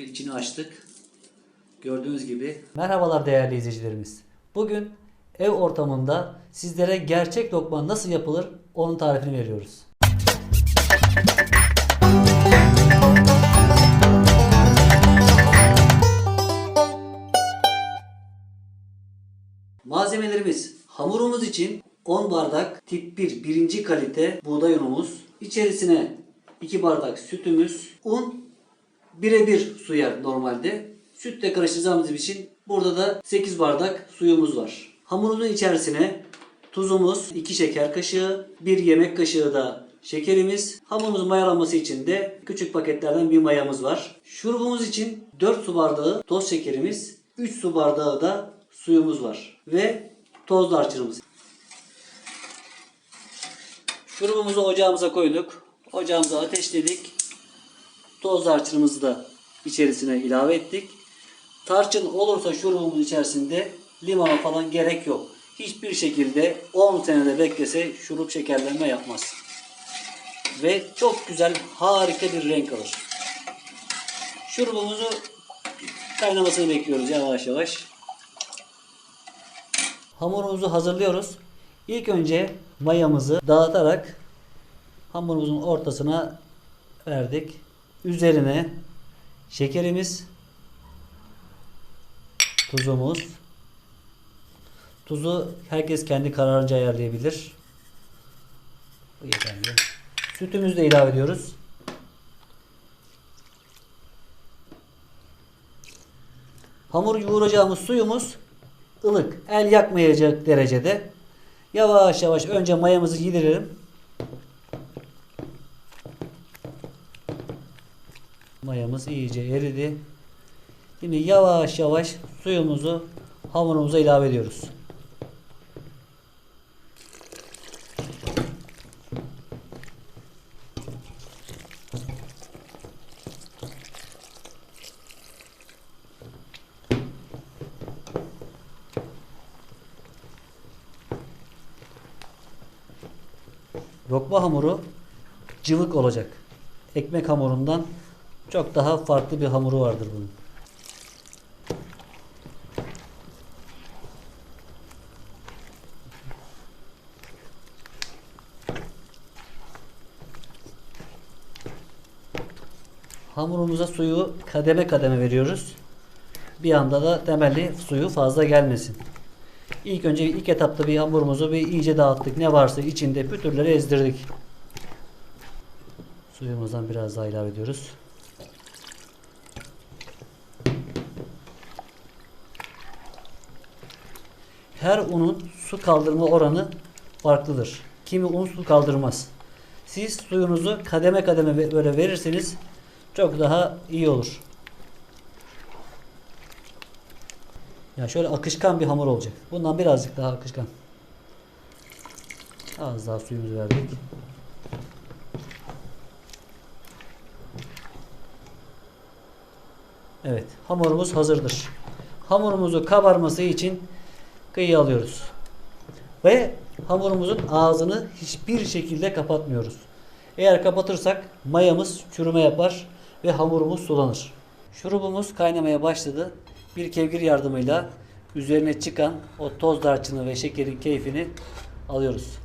ve içini açtık. Gördüğünüz gibi Merhabalar değerli izleyicilerimiz. Bugün ev ortamında sizlere gerçek lokma nasıl yapılır onun tarifini veriyoruz. Malzemelerimiz hamurumuz için 10 bardak tip 1 birinci kalite buğday unumuz, içerisine 2 bardak sütümüz, un birebir su yer normalde. Sütle karıştıracağımız için burada da 8 bardak suyumuz var. Hamurumuzun içerisine tuzumuz, 2 şeker kaşığı, 1 yemek kaşığı da şekerimiz, hamurumuzun mayalanması için de küçük paketlerden bir mayamız var. Şurubumuz için 4 su bardağı toz şekerimiz, 3 su bardağı da suyumuz var ve toz darçınımız. Şurubumuzu ocağımıza koyduk. Ocağımıza ateşledik. Toz tarçınımızı da içerisine ilave ettik. Tarçın olursa şurubumuz içerisinde limona falan gerek yok. Hiçbir şekilde 10 senede beklese şurup şekerlenme yapmaz. Ve çok güzel harika bir renk alır. Şurubumuzu kaynamasını bekliyoruz yavaş yavaş. Hamurumuzu hazırlıyoruz. İlk önce mayamızı dağıtarak hamurumuzun ortasına verdik. Üzerine şekerimiz, tuzumuz. Tuzu herkes kendi kararınca ayarlayabilir. Bu yeterli. Sütümüzü de ilave ediyoruz. Hamur yoğuracağımız suyumuz ılık, el yakmayacak derecede. Yavaş yavaş önce mayamızı yedirelim. Mayamız iyice eridi. Şimdi yavaş yavaş suyumuzu hamurumuza ilave ediyoruz. Lokma hamuru cıvık olacak. Ekmek hamurundan çok daha farklı bir hamuru vardır bunun. Hamurumuza suyu kademe kademe veriyoruz. Bir anda da temelli suyu fazla gelmesin. İlk önce ilk etapta bir hamurumuzu bir iyice dağıttık. Ne varsa içinde pütürleri ezdirdik. Suyumuzdan biraz daha ilave ediyoruz. Her unun su kaldırma oranı farklıdır. Kimi un su kaldırmaz. Siz suyunuzu kademe kademe böyle verirseniz çok daha iyi olur. Ya şöyle akışkan bir hamur olacak. Bundan birazcık daha akışkan. Az daha suyumuzu verdik. Evet, hamurumuz hazırdır. Hamurumuzu kabarması için kıyı alıyoruz. Ve hamurumuzun ağzını hiçbir şekilde kapatmıyoruz. Eğer kapatırsak mayamız çürüme yapar ve hamurumuz sulanır. Şurubumuz kaynamaya başladı. Bir kevgir yardımıyla üzerine çıkan o toz darçını ve şekerin keyfini alıyoruz.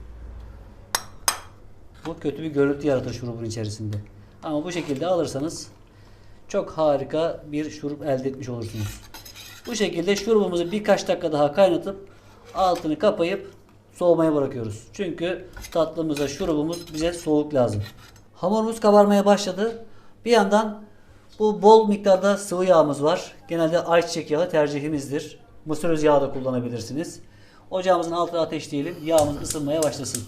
Bu kötü bir görüntü yaratır şurubun içerisinde. Ama bu şekilde alırsanız çok harika bir şurup elde etmiş olursunuz. Bu şekilde şurubumuzu birkaç dakika daha kaynatıp altını kapayıp soğumaya bırakıyoruz. Çünkü tatlımıza şurubumuz bize soğuk lazım. Hamurumuz kabarmaya başladı. Bir yandan bu bol miktarda sıvı yağımız var. Genelde ayçiçek yağı tercihimizdir. Mısır yağı da kullanabilirsiniz. Ocağımızın altına ateşleyelim. Yağımız ısınmaya başlasın.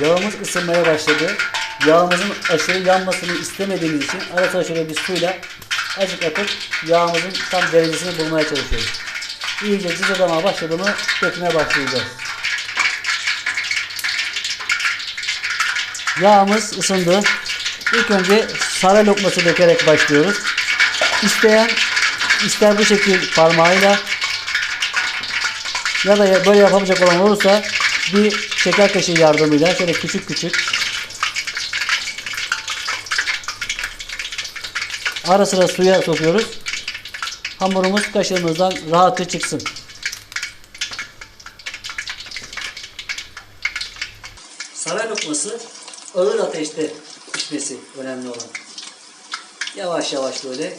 Yağımız ısınmaya başladı. Yağımızın aşırı yanmasını istemediğimiz için ara sıra şöyle bir suyla azıcık atıp yağımızın tam derecesini bulmaya çalışıyoruz. İyice cızırdamaya başladı mı dökmeye başlayacağız. Yağımız ısındı. İlk önce sara lokması dökerek başlıyoruz. İsteyen ister bu şekil parmağıyla ya da böyle yapamayacak olan olursa bir şeker kaşığı yardımıyla şöyle küçük küçük ara sıra suya sokuyoruz. Hamurumuz kaşığımızdan rahatça çıksın. Saray lokması ağır ateşte pişmesi önemli olan. Yavaş yavaş böyle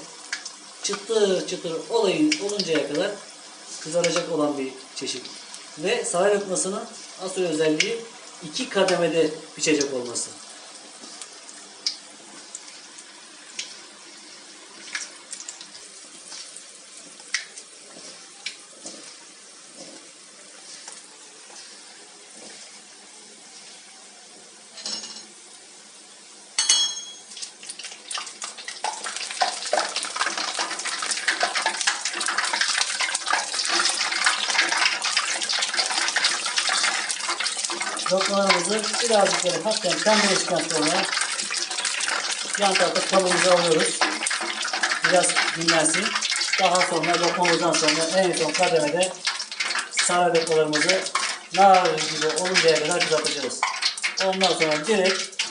çıtır çıtır olayın oluncaya kadar kızaracak olan bir çeşit. Ve saray lokmasının asıl özelliği iki kademede pişecek olması. Lokmalarımızı birazcık böyle hafiften pembeleştikten sonra yan tarafta kabımızı alıyoruz. Biraz dinlensin. Daha sonra lokmamızdan sonra en son kademede sarı lokmalarımızı nar gibi oluncaya kadar kızartacağız. Ondan sonra direkt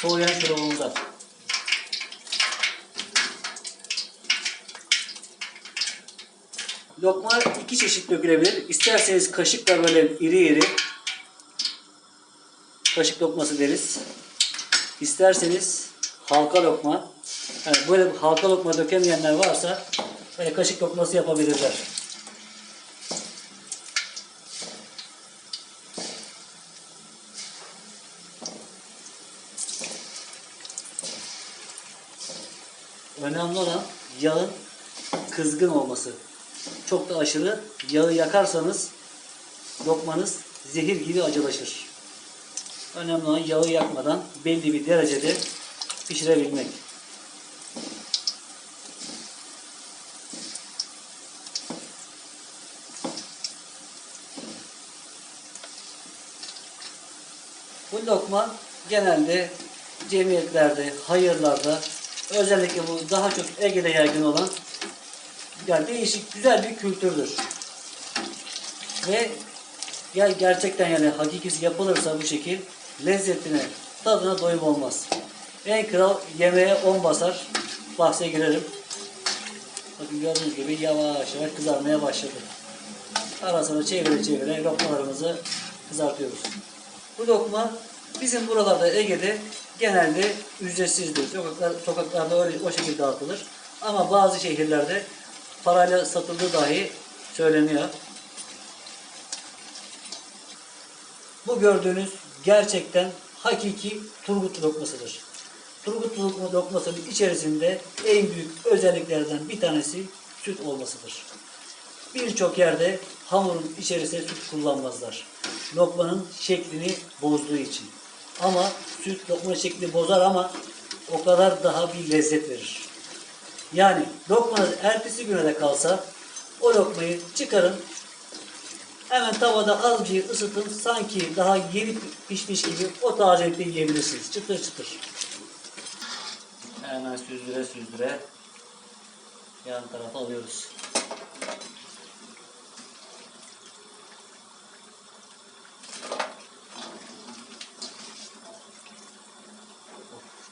soğuyan şurubumuza. Lokma iki çeşit dökülebilir. İsterseniz kaşıkla böyle iri iri kaşık lokması deriz. İsterseniz halka lokma. Yani böyle halka lokma dökemeyenler varsa böyle kaşık lokması yapabilirler. Önemli olan yağın kızgın olması. Çok da aşırı yağı yakarsanız lokmanız zehir gibi acılaşır. Önemli olan yağı yakmadan belli bir derecede pişirebilmek. Bu lokma genelde cemiyetlerde, hayırlarda özellikle bu daha çok Ege'de yaygın olan yani değişik güzel bir kültürdür. Ve ya gerçekten yani hakikisi yapılırsa bu şekil lezzetine, tadına doyum olmaz. En kral yemeğe 10 basar. Bahse girerim. Bakın gördüğünüz gibi yavaş yavaş kızarmaya başladı. Arasını çevire çevire lokmalarımızı kızartıyoruz. Bu lokma bizim buralarda Ege'de genelde ücretsizdir. Sokaklar, sokaklarda öyle o şekilde dağıtılır. Ama bazı şehirlerde parayla satıldığı dahi söyleniyor. Bu gördüğünüz gerçekten hakiki Turgut lokmasıdır. Turgut lokma- lokmasının içerisinde en büyük özelliklerden bir tanesi süt olmasıdır. Birçok yerde hamurun içerisine süt kullanmazlar. Lokmanın şeklini bozduğu için. Ama süt lokma şeklini bozar ama o kadar daha bir lezzet verir. Yani lokmanız ertesi güne de kalsa o lokmayı çıkarın Hemen tavada az bir ısıtın. Sanki daha yeni pişmiş gibi o tazelikte yiyebilirsiniz. Çıtır çıtır. Hemen süzdüre süzdüre yan tarafa alıyoruz.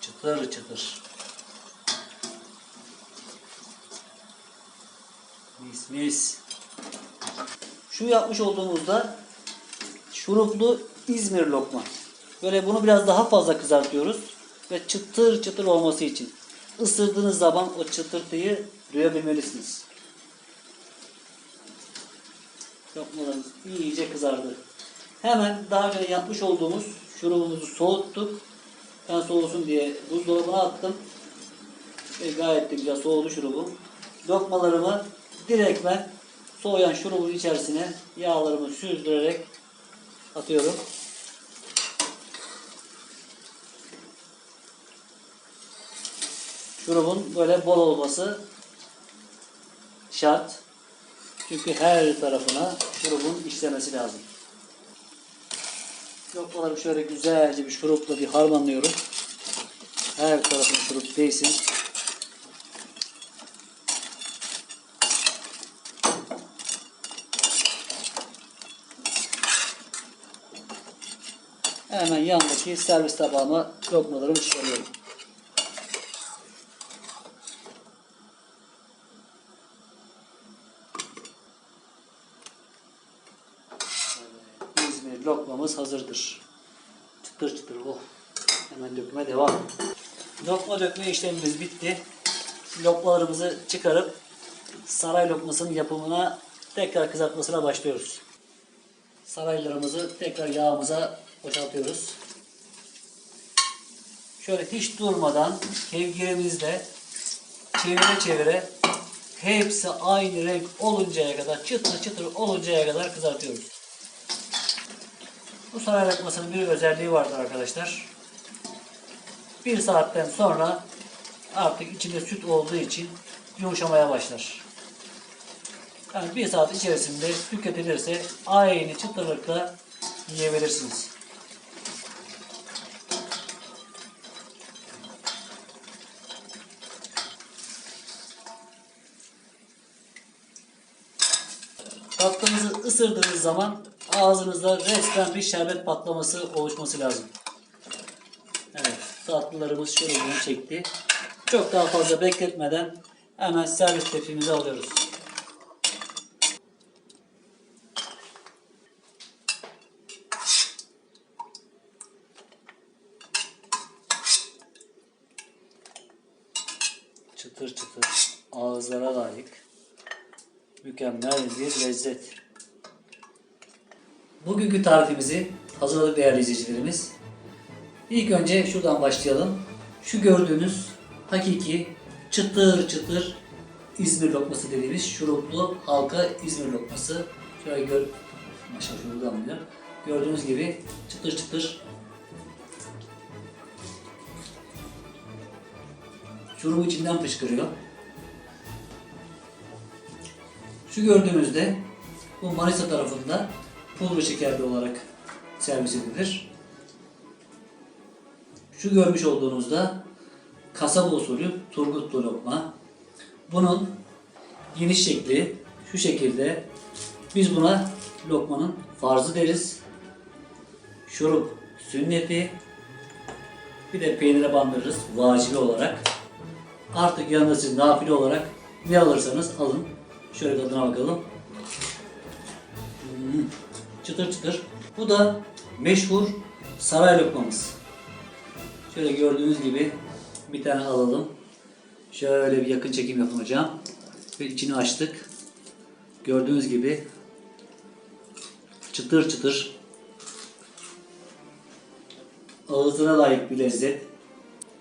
Çıtır çıtır. Mis mis. Şu yapmış olduğumuzda şuruplu İzmir lokma. Böyle bunu biraz daha fazla kızartıyoruz ve çıtır çıtır olması için. Isırdığınız zaman o çıtırtıyı duyabilmelisiniz. Lokmalarımız iyice kızardı. Hemen daha önce yapmış olduğumuz şurubumuzu soğuttuk. Ben soğusun diye buzdolabına attım. Ve gayet de güzel soğudu şurubum. Lokmalarımı direkt ben soğuyan şurubun içerisine yağlarımı süzdürerek atıyorum. Şurubun böyle bol olması şart. Çünkü her tarafına şurubun işlemesi lazım. Lokmaları şöyle güzelce bir şurupla bir harmanlıyorum. Her tarafına şurup değsin. hemen yandaki servis tabağıma lokmalarımı çıkarıyorum. Evet, İzmir lokmamız hazırdır. Çıtır çıtır oh. Hemen döküme devam. Lokma dökme işlemimiz bitti. Lokmalarımızı çıkarıp saray lokmasının yapımına tekrar kızartmasına başlıyoruz. Saraylarımızı tekrar yağımıza boşaltıyoruz. Şöyle hiç durmadan kevgirimizle çevire çevire hepsi aynı renk oluncaya kadar çıtır çıtır oluncaya kadar kızartıyoruz. Bu saray lokmasının bir özelliği vardır arkadaşlar. Bir saatten sonra artık içinde süt olduğu için yumuşamaya başlar. Yani bir saat içerisinde tüketilirse aynı çıtırlıkta yiyebilirsiniz. Isırdığınız zaman ağzınızda resmen bir şerbet patlaması oluşması lazım. Evet, tatlılarımız şöyle bunu çekti. Çok daha fazla bekletmeden hemen servis tepsimize alıyoruz. Çıtır çıtır, ağızlara layık, mükemmel bir lezzet. Bugünkü tarifimizi hazırladık değerli izleyicilerimiz. İlk önce şuradan başlayalım. Şu gördüğünüz hakiki çıtır çıtır İzmir lokması dediğimiz şuruplu halka İzmir lokması. Şöyle gör, maşallah şuradan biliyor. Gördüğünüz gibi çıtır çıtır şurubu içinden fışkırıyor. Şu gördüğünüzde bu Manisa tarafında pul şekerli olarak servis edilir. Şu görmüş olduğunuzda kasaba usulü turgutlu lokma. Bunun geniş şekli şu şekilde. Biz buna lokmanın farzı deriz. Şurup sünneti. Bir de peynire bandırırız vacibi olarak. Artık yanında siz nafile olarak ne alırsanız alın. Şöyle tadına bakalım. Hmm, çıtır çıtır. Bu da meşhur saray lokmamız. Şöyle gördüğünüz gibi bir tane alalım. Şöyle bir yakın çekim yapın hocam. Ve içini açtık. Gördüğünüz gibi çıtır çıtır ağzına layık bir lezzet.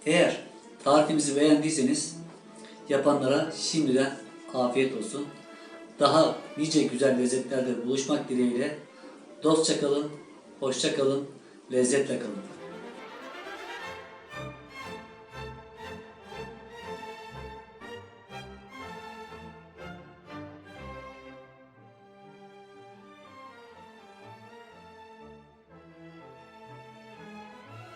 Eğer tarifimizi beğendiyseniz yapanlara şimdiden afiyet olsun. Daha nice güzel lezzetlerde buluşmak dileğiyle dostça kalın, hoşça kalın, lezzetle kalın.